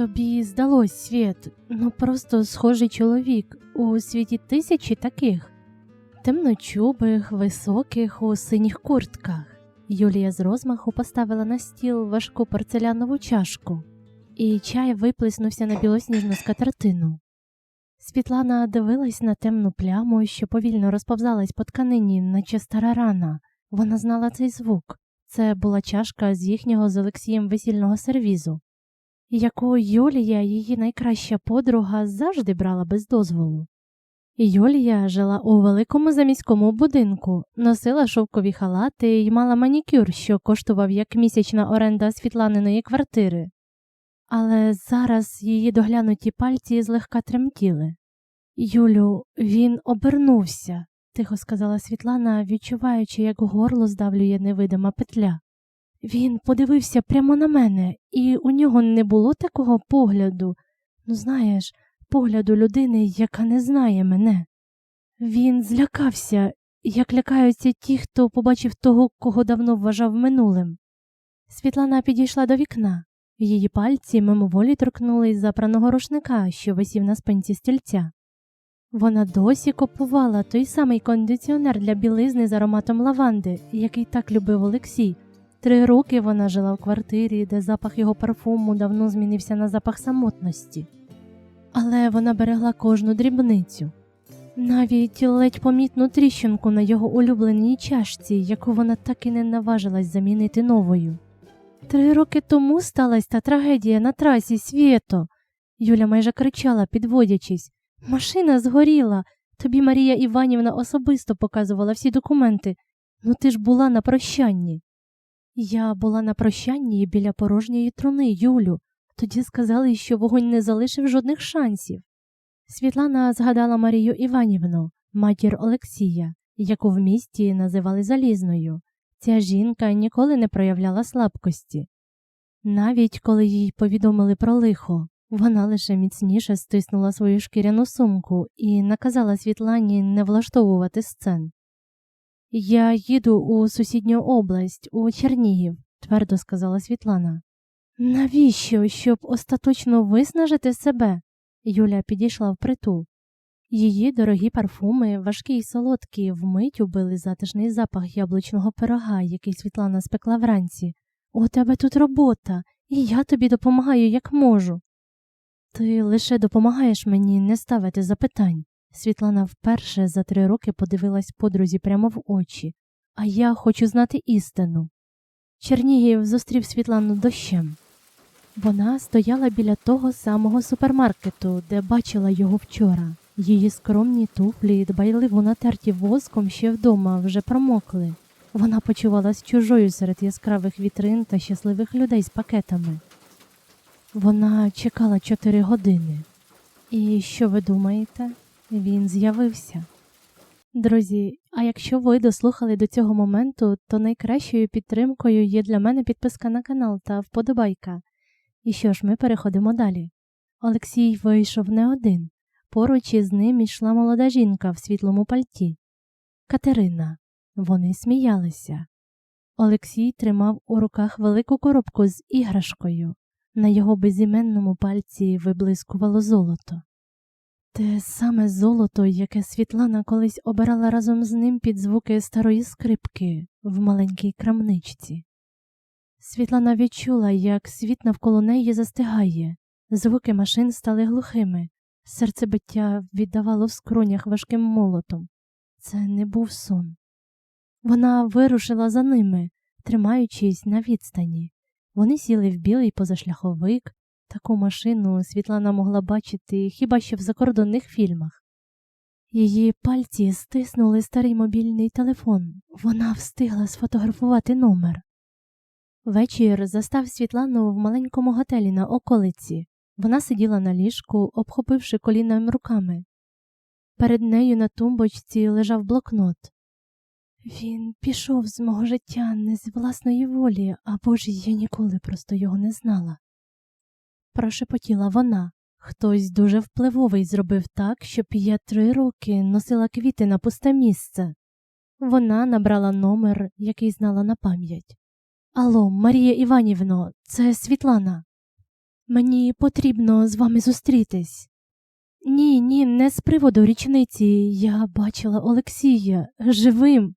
Тобі здалось, Світ, ну просто схожий чоловік у світі тисячі таких темночубих, високих, у синіх куртках. Юлія з розмаху поставила на стіл важку порцелянову чашку, і чай виплеснувся на білосніжну скатертину. Світлана дивилась на темну пляму, що повільно розповзалась по тканині, наче стара рана. Вона знала цей звук. Це була чашка з їхнього з Олексієм весільного сервізу, яку Юлія, її найкраща подруга, завжди брала без дозволу. Юлія жила у великому заміському будинку, носила шовкові халати і мала манікюр, що коштував як місячна оренда світланиної квартири. Але зараз її доглянуті пальці злегка тремтіли. Юлю, він обернувся, тихо сказала Світлана, відчуваючи, як горло здавлює невидима петля. Він подивився прямо на мене, і у нього не було такого погляду, ну знаєш, погляду людини, яка не знає мене. Він злякався, як лякаються ті, хто побачив того, кого давно вважав минулим. Світлана підійшла до вікна, її пальці мимоволі торкнулись запраного рушника, що висів на спинці стільця. Вона досі купувала той самий кондиціонер для білизни з ароматом лаванди, який так любив Олексій. Три роки вона жила в квартирі, де запах його парфуму давно змінився на запах самотності. Але вона берегла кожну дрібницю, навіть ледь помітну тріщинку на його улюбленій чашці, яку вона так і не наважилась замінити новою. Три роки тому сталася та трагедія на трасі світо. Юля майже кричала, підводячись. Машина згоріла. Тобі Марія Іванівна особисто показувала всі документи. Ну ти ж була на прощанні. Я була на прощанні біля порожньої труни, Юлю. Тоді сказали, що вогонь не залишив жодних шансів. Світлана згадала Марію Іванівну, матір Олексія, яку в місті називали залізною. Ця жінка ніколи не проявляла слабкості. Навіть коли їй повідомили про лихо, вона лише міцніше стиснула свою шкіряну сумку і наказала Світлані не влаштовувати сцен. Я їду у сусідню область, у Чернігів, твердо сказала Світлана. Навіщо, щоб остаточно виснажити себе? Юля підійшла впритул. Її дорогі парфуми, важкі й солодкі, вмить убили затишний запах яблучного пирога, який Світлана спекла вранці. У тебе тут робота, і я тобі допомагаю, як можу. Ти лише допомагаєш мені не ставити запитань. Світлана вперше за три роки подивилась подрузі прямо в очі, а я хочу знати істину. Чернігів зустрів Світлану дощем. Вона стояла біля того самого супермаркету, де бачила його вчора. Її скромні туфлі, дбайливо натерті воском ще вдома, вже промокли. Вона почувалась чужою серед яскравих вітрин та щасливих людей з пакетами. Вона чекала чотири години. І що ви думаєте? Він з'явився. Друзі, а якщо ви дослухали до цього моменту, то найкращою підтримкою є для мене підписка на канал та вподобайка. І що ж, ми переходимо далі. Олексій вийшов не один. Поруч із ним йшла молода жінка в світлому пальті. Катерина. Вони сміялися. Олексій тримав у руках велику коробку з іграшкою. На його безіменному пальці виблискувало золото. Те саме золото, яке Світлана колись обирала разом з ним під звуки старої скрипки в маленькій крамничці. Світлана відчула, як світ навколо неї застигає, звуки машин стали глухими, серцебиття віддавало в скронях важким молотом. Це не був сон. Вона вирушила за ними, тримаючись на відстані. Вони сіли в білий позашляховик. Таку машину Світлана могла бачити хіба що в закордонних фільмах. Її пальці стиснули старий мобільний телефон. Вона встигла сфотографувати номер. Вечір застав Світлану в маленькому готелі на околиці. Вона сиділа на ліжку, обхопивши колінами руками. Перед нею на тумбочці лежав блокнот. Він пішов з мого життя не з власної волі, або ж я ніколи просто його не знала. Прошепотіла вона. Хтось дуже впливовий зробив так, щоб я три роки носила квіти на пусте місце. Вона набрала номер, який знала на пам'ять. Алло, Марія Іванівно, це Світлана. Мені потрібно з вами зустрітись. Ні, ні, не з приводу річниці. Я бачила Олексія живим.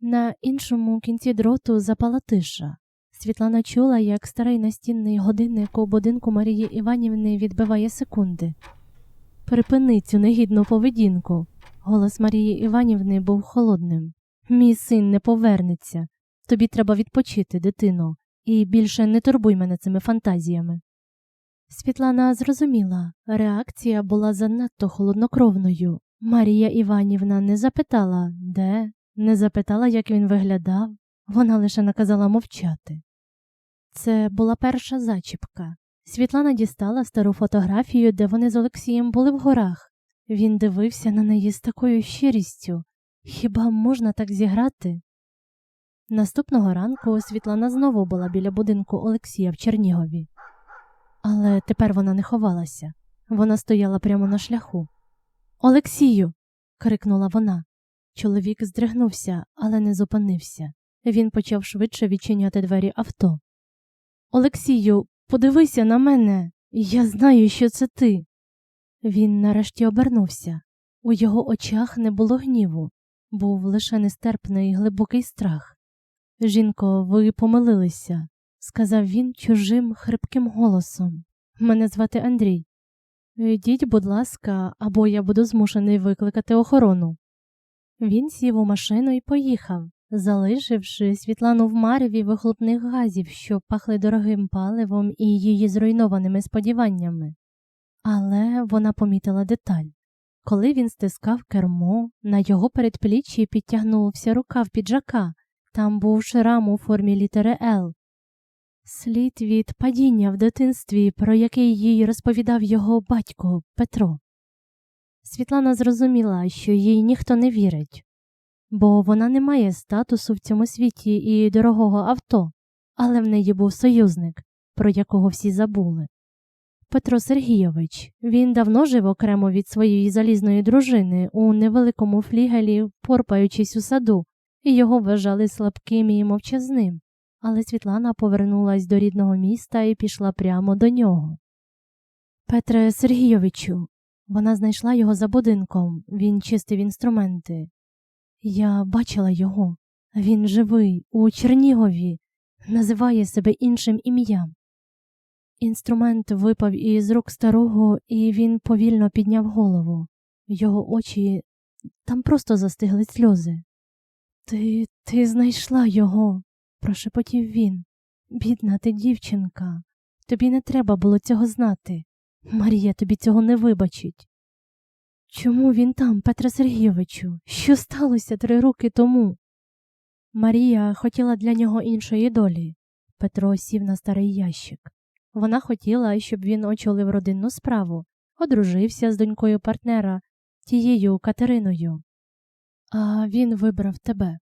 На іншому кінці дроту запала тиша. Світлана чула, як старий настінний годинник у будинку Марії Іванівни відбиває секунди. Припини цю негідну поведінку. Голос Марії Іванівни був холодним. Мій син не повернеться. Тобі треба відпочити, дитино, і більше не турбуй мене цими фантазіями. Світлана зрозуміла, реакція була занадто холоднокровною. Марія Іванівна не запитала, де, не запитала, як він виглядав, вона лише наказала мовчати. Це була перша зачіпка. Світлана дістала стару фотографію, де вони з Олексієм були в горах. Він дивився на неї з такою щирістю. Хіба можна так зіграти? Наступного ранку Світлана знову була біля будинку Олексія в Чернігові. Але тепер вона не ховалася. Вона стояла прямо на шляху. Олексію. крикнула вона. Чоловік здригнувся, але не зупинився. Він почав швидше відчиняти двері авто. Олексію, подивися на мене. Я знаю, що це ти. Він нарешті обернувся. У його очах не було гніву, був лише нестерпний глибокий страх. Жінко, ви помилилися, сказав він чужим хрипким голосом. Мене звати Андрій. Йдіть, будь ласка, або я буду змушений викликати охорону. Він сів у машину і поїхав, залишивши Світлану в мареві вихлопних газів, що пахли дорогим паливом і її зруйнованими сподіваннями. Але вона помітила деталь. Коли він стискав кермо, на його передпліччі підтягнувся рукав піджака, там був шрам у формі літери Л. Слід від падіння в дитинстві, про який їй розповідав його батько Петро. Світлана зрозуміла, що їй ніхто не вірить, бо вона не має статусу в цьому світі і дорогого авто, але в неї був союзник, про якого всі забули. Петро Сергійович. Він давно жив окремо від своєї залізної дружини у невеликому флігелі, порпаючись у саду, і його вважали слабким і мовчазним. Але Світлана повернулась до рідного міста і пішла прямо до нього. Петре Сергійовичу, вона знайшла його за будинком, він чистив інструменти. Я бачила його. Він живий, у Чернігові, називає себе іншим ім'ям. Інструмент випав із рук старого, і він повільно підняв голову. Його очі там просто застигли сльози. Ти ти знайшла його, прошепотів він. Бідна ти дівчинка, тобі не треба було цього знати. Марія тобі цього не вибачить. Чому він там, Петре Сергійовичу? Що сталося три роки тому? Марія хотіла для нього іншої долі. Петро сів на старий ящик. Вона хотіла, щоб він очолив родинну справу, одружився з донькою партнера, тією Катериною. А він вибрав тебе.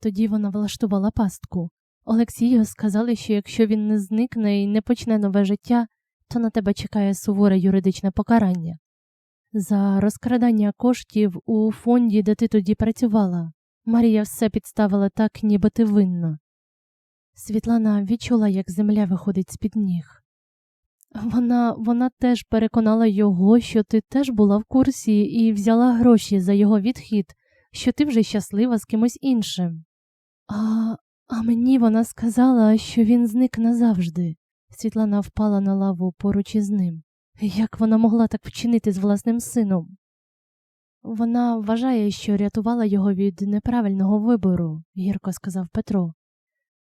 Тоді вона влаштувала пастку. Олексію сказали, що якщо він не зникне і не почне нове життя, то на тебе чекає суворе юридичне покарання. За розкрадання коштів у фонді, де ти тоді працювала, Марія все підставила так, ніби ти винна. Світлана відчула, як земля виходить з під ніг. Вона вона теж переконала його, що ти теж була в курсі і взяла гроші за його відхід, що ти вже щаслива з кимось іншим. А а мені вона сказала, що він зник назавжди. Світлана впала на лаву поруч із ним. Як вона могла так вчинити з власним сином? Вона вважає, що рятувала його від неправильного вибору, гірко сказав Петро.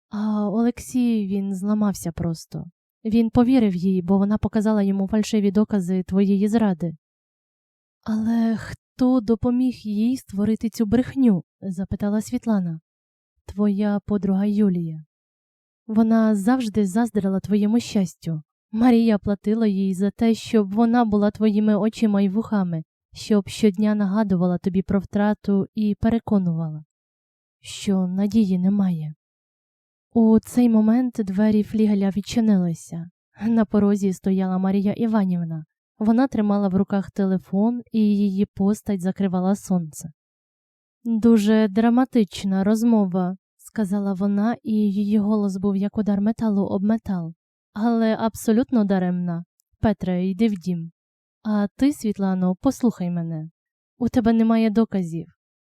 А Олексій він зламався просто. Він повірив їй, бо вона показала йому фальшиві докази твоєї зради. Але хто допоміг їй створити цю брехню? запитала Світлана. Твоя подруга Юлія. Вона завжди заздрила твоєму щастю. Марія платила їй за те, щоб вона була твоїми очима й вухами, щоб щодня нагадувала тобі про втрату і переконувала, що надії немає. У цей момент двері флігеля відчинилися. На порозі стояла Марія Іванівна. Вона тримала в руках телефон і її постать закривала сонце. Дуже драматична розмова, сказала вона, і її голос був як удар металу об метал. Але абсолютно даремна. Петре, йди в дім. А ти, Світлано, послухай мене. У тебе немає доказів.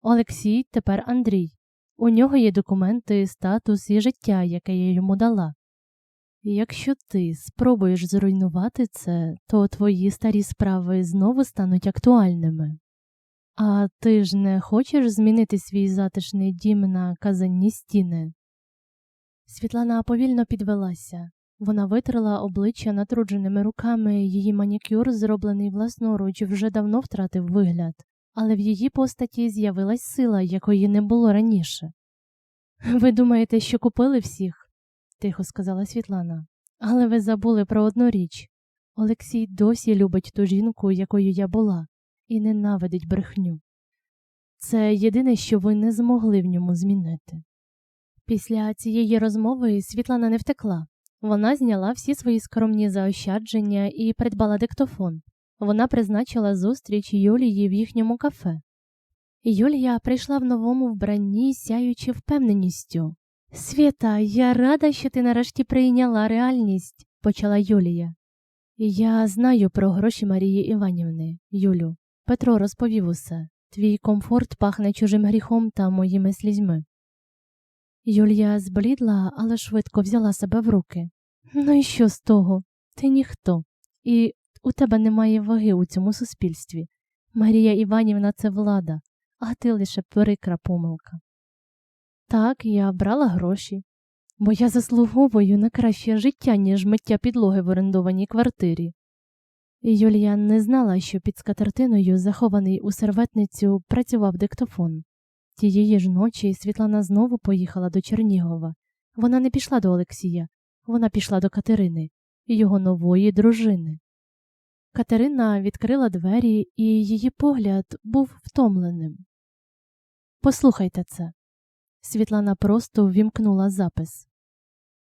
Олексій тепер Андрій. У нього є документи, статус і життя, яке я йому дала. Якщо ти спробуєш зруйнувати це, то твої старі справи знову стануть актуальними. А ти ж не хочеш змінити свій затишний дім на казанні стіни? Світлана повільно підвелася. Вона витерла обличчя натрудженими руками, її манікюр, зроблений власноруч, вже давно втратив вигляд, але в її постаті з'явилась сила, якої не було раніше. Ви думаєте, що купили всіх? тихо сказала Світлана. Але ви забули про одну річ Олексій досі любить ту жінку, якою я була, і ненавидить брехню. Це єдине, що ви не змогли в ньому змінити. Після цієї розмови Світлана не втекла. Вона зняла всі свої скромні заощадження і придбала диктофон. Вона призначила зустріч Юлії в їхньому кафе. Юлія прийшла в новому вбранні, сяючи впевненістю. Свята, я рада, що ти нарешті прийняла реальність, почала Юлія. Я знаю про гроші Марії Іванівни, Юлю. Петро розповів усе. Твій комфорт пахне чужим гріхом та моїми слізьми. Юлія зблідла, але швидко взяла себе в руки. Ну і що з того? Ти ніхто, і у тебе немає ваги у цьому суспільстві. Марія Іванівна це влада, а ти лише прикра помилка. Так, я брала гроші, бо я заслуговую на краще життя, ніж миття підлоги в орендованій квартирі. Юлія не знала, що під скатертиною, захований у серветницю, працював диктофон. Тієї ж ночі Світлана знову поїхала до Чернігова. Вона не пішла до Олексія, вона пішла до Катерини, його нової дружини. Катерина відкрила двері, і її погляд був втомленим. Послухайте це. Світлана просто ввімкнула запис.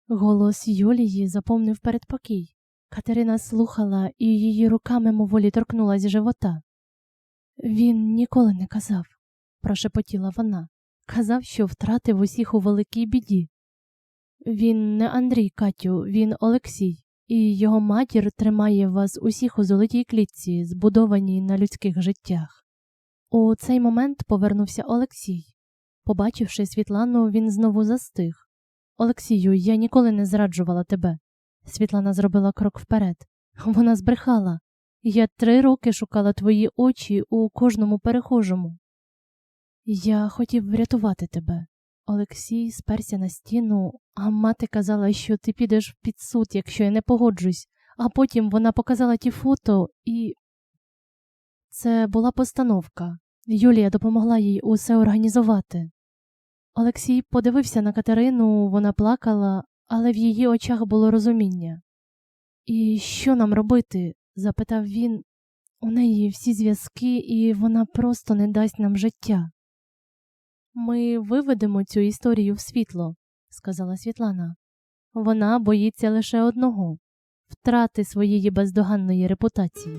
Голос Юлії заповнив передпокій. Катерина слухала, і її руками моволі торкнулась живота. Він ніколи не казав, прошепотіла вона. Казав, що втратив усіх у великій біді. Він не Андрій Катю, він Олексій, і його матір тримає вас усіх у золотій клітці, збудованій на людських життях. У цей момент повернувся Олексій. Побачивши Світлану, він знову застиг. Олексію, я ніколи не зраджувала тебе. Світлана зробила крок вперед. Вона збрехала. Я три роки шукала твої очі у кожному перехожому. Я хотів врятувати тебе. Олексій сперся на стіну, а мати казала, що ти підеш в підсуд, якщо я не погоджусь, а потім вона показала ті фото і. Це була постановка. Юлія допомогла їй усе організувати. Олексій подивився на Катерину, вона плакала, але в її очах було розуміння. І що нам робити? запитав він. У неї всі зв'язки, і вона просто не дасть нам життя. Ми виведемо цю історію в світло, сказала Світлана. Вона боїться лише одного втрати своєї бездоганної репутації.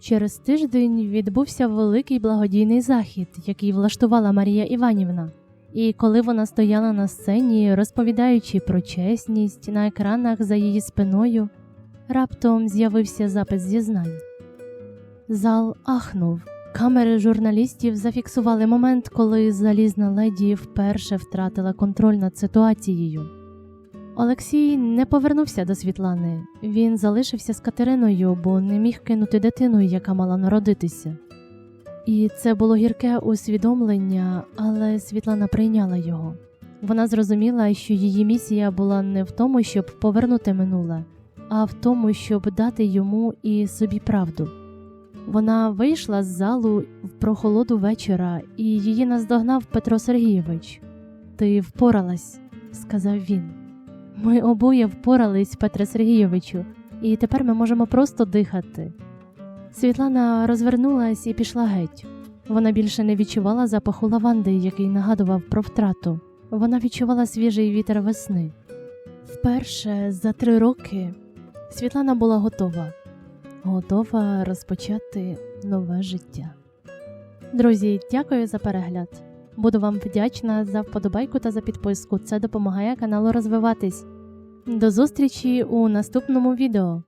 Через тиждень відбувся великий благодійний захід, який влаштувала Марія Іванівна. І коли вона стояла на сцені, розповідаючи про чесність на екранах за її спиною, раптом з'явився запис зізнань. Зал ахнув. Камери журналістів зафіксували момент, коли залізна леді вперше втратила контроль над ситуацією. Олексій не повернувся до Світлани. Він залишився з Катериною, бо не міг кинути дитину, яка мала народитися. І це було гірке усвідомлення, але Світлана прийняла його. Вона зрозуміла, що її місія була не в тому, щоб повернути минуле, а в тому, щоб дати йому і собі правду. Вона вийшла з залу в прохолоду вечора, і її наздогнав Петро Сергійович. Ти впоралась, сказав він. Ми обоє впорались, Петре Сергійовичу, і тепер ми можемо просто дихати. Світлана розвернулась і пішла геть. Вона більше не відчувала запаху лаванди, який нагадував про втрату. Вона відчувала свіжий вітер весни. Вперше за три роки Світлана була готова, готова розпочати нове життя. Друзі, дякую за перегляд. Буду вам вдячна за вподобайку та за підписку. Це допомагає каналу розвиватись. До зустрічі у наступному відео.